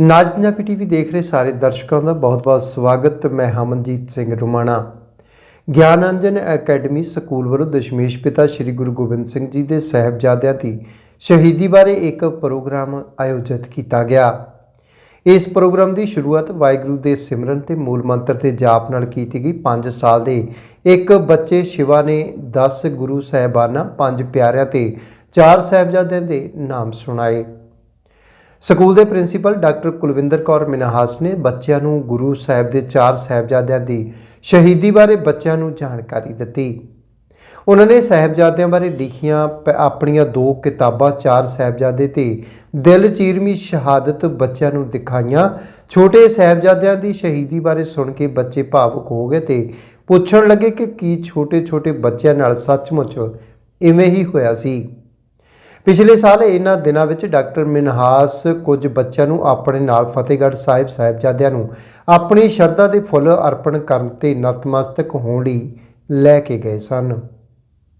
ਨਾਜ Punjabi TV ਦੇਖ ਰਹੇ ਸਾਰੇ ਦਰਸ਼ਕਾਂ ਦਾ ਬਹੁਤ-ਬਹੁਤ ਸਵਾਗਤ। ਮੈਂ ਹਮਨਜੀਤ ਸਿੰਘ ਰੁਮਾਣਾ। ਗਿਆਨ ਅੰਜਨ ਅਕੈਡਮੀ ਸਕੂਲ ਵੱਲੋਂ ਦਸ਼ਮੇਸ਼ ਪਿਤਾ ਸ੍ਰੀ ਗੁਰੂ ਗੋਬਿੰਦ ਸਿੰਘ ਜੀ ਦੇ ਸਹਿਬਜ਼ਾਦਿਆਂ ਦੀ ਸ਼ਹੀਦੀ ਬਾਰੇ ਇੱਕ ਪ੍ਰੋਗਰਾਮ ਆਯੋਜਿਤ ਕੀਤਾ ਗਿਆ। ਇਸ ਪ੍ਰੋਗਰਾਮ ਦੀ ਸ਼ੁਰੂਆਤ ਵਾਹਿਗੁਰੂ ਦੇ ਸਿਮਰਨ ਤੇ ਮੂਲ ਮੰਤਰ ਦੇ ਜਾਪ ਨਾਲ ਕੀਤੀ ਗਈ। 5 ਸਾਲ ਦੇ ਇੱਕ ਬੱਚੇ ਸ਼ਿਵਾ ਨੇ 10 ਗੁਰੂ ਸਾਹਿਬਾਨਾਂ, ਪੰਜ ਪਿਆਰਿਆਂ ਤੇ ਚਾਰ ਸਾਹਿਬਜ਼ਾਦਿਆਂ ਦੇ ਨਾਮ ਸੁਣਾਏ। ਸਕੂਲ ਦੇ ਪ੍ਰਿੰਸੀਪਲ ਡਾਕਟਰ ਕੁਲਵਿੰਦਰ ਕੌਰ ਮਿਨਹਾਸ ਨੇ ਬੱਚਿਆਂ ਨੂੰ ਗੁਰੂ ਸਾਹਿਬ ਦੇ ਚਾਰ ਸਾਹਿਬਜ਼ਾਦਿਆਂ ਦੀ ਸ਼ਹੀਦੀ ਬਾਰੇ ਬੱਚਿਆਂ ਨੂੰ ਜਾਣਕਾਰੀ ਦਿੱਤੀ। ਉਹਨਾਂ ਨੇ ਸਾਹਿਬਜ਼ਾਦਿਆਂ ਬਾਰੇ ਲਿਖੀਆਂ ਪ- ਆਪਣੀਆਂ ਦੋ ਕਿਤਾਬਾਂ ਚਾਰ ਸਾਹਿਬਜ਼ਾਦੇ ਤੇ ਦਿਲ ਚੀਰਮੀ ਸ਼ਹਾਦਤ ਬੱਚਿਆਂ ਨੂੰ ਦਿਖਾਈਆਂ। ਛੋਟੇ ਸਾਹਿਬਜ਼ਾਦਿਆਂ ਦੀ ਸ਼ਹੀਦੀ ਬਾਰੇ ਸੁਣ ਕੇ ਬੱਚੇ ਭਾਵੁਕ ਹੋ ਗਏ ਤੇ ਪੁੱਛਣ ਲੱਗੇ ਕਿ ਕੀ ਛੋਟੇ-ਛੋਟੇ ਬੱਚਿਆਂ ਨਾਲ ਸੱਚਮੁੱਚ ਇਵੇਂ ਹੀ ਹੋਇਆ ਸੀ। ਪਿਛਲੇ ਸਾਲ ਇਹਨਾਂ ਦਿਨਾਂ ਵਿੱਚ ਡਾਕਟਰ ਮਿਨਹਾਸ ਕੁਝ ਬੱਚਿਆਂ ਨੂੰ ਆਪਣੇ ਨਾਲ ਫਤਿਹਗੜ੍ਹ ਸਾਹਿਬ ਸਾਹਿਬਜ਼ਾਦਿਆਂ ਨੂੰ ਆਪਣੀ ਸ਼ਰਧਾ ਦੇ ਫੁੱਲ ਅਰਪਣ ਕਰਨ ਤੇ ਨਤਮਸਤਕ ਹੋਣ ਲਈ ਲੈ ਕੇ ਗਏ ਸਨ।